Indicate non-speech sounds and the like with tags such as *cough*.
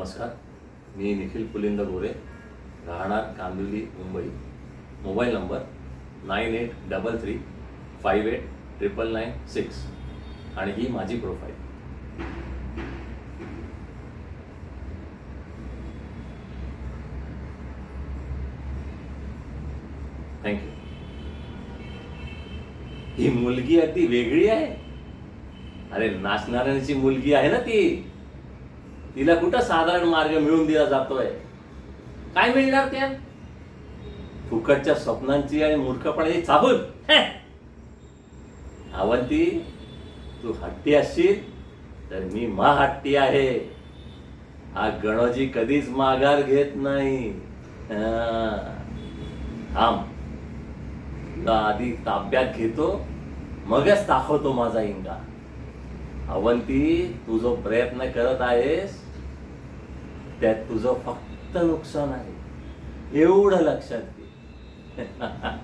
नमस्कार. मी निखिल पुलिंद गोरे राहणार Kandivali Mumbai. Mobile number nine eight double three five eight triple nine six आणि ही माझी प्रोफाईल. थँक्यू ही मुलगी अगदी वेगळी आहे. अरे नाचणाऱ्यांची मुलगी आहे ना ती. तिला कुठं साधारण मार्ग मिळून दिला जातोय? काय मिळणार त्या? फुकटच्या स्वप्नांची आणि मूर्खपणाची चाबूल आवंती अवंती तू हट्टी असशील तर मी मा हट्टी आहे. हा गणोजी कधीच माघार घेत नाही. थांब. तुला आधी ताब्यात घेतो मगच दाखवतो माझा इंगा. अवंती तू जो प्रयत्न करत आहेस त्यात तुझं फक्त नुकसान आहे. एवढं लक्षात घे. *laughs*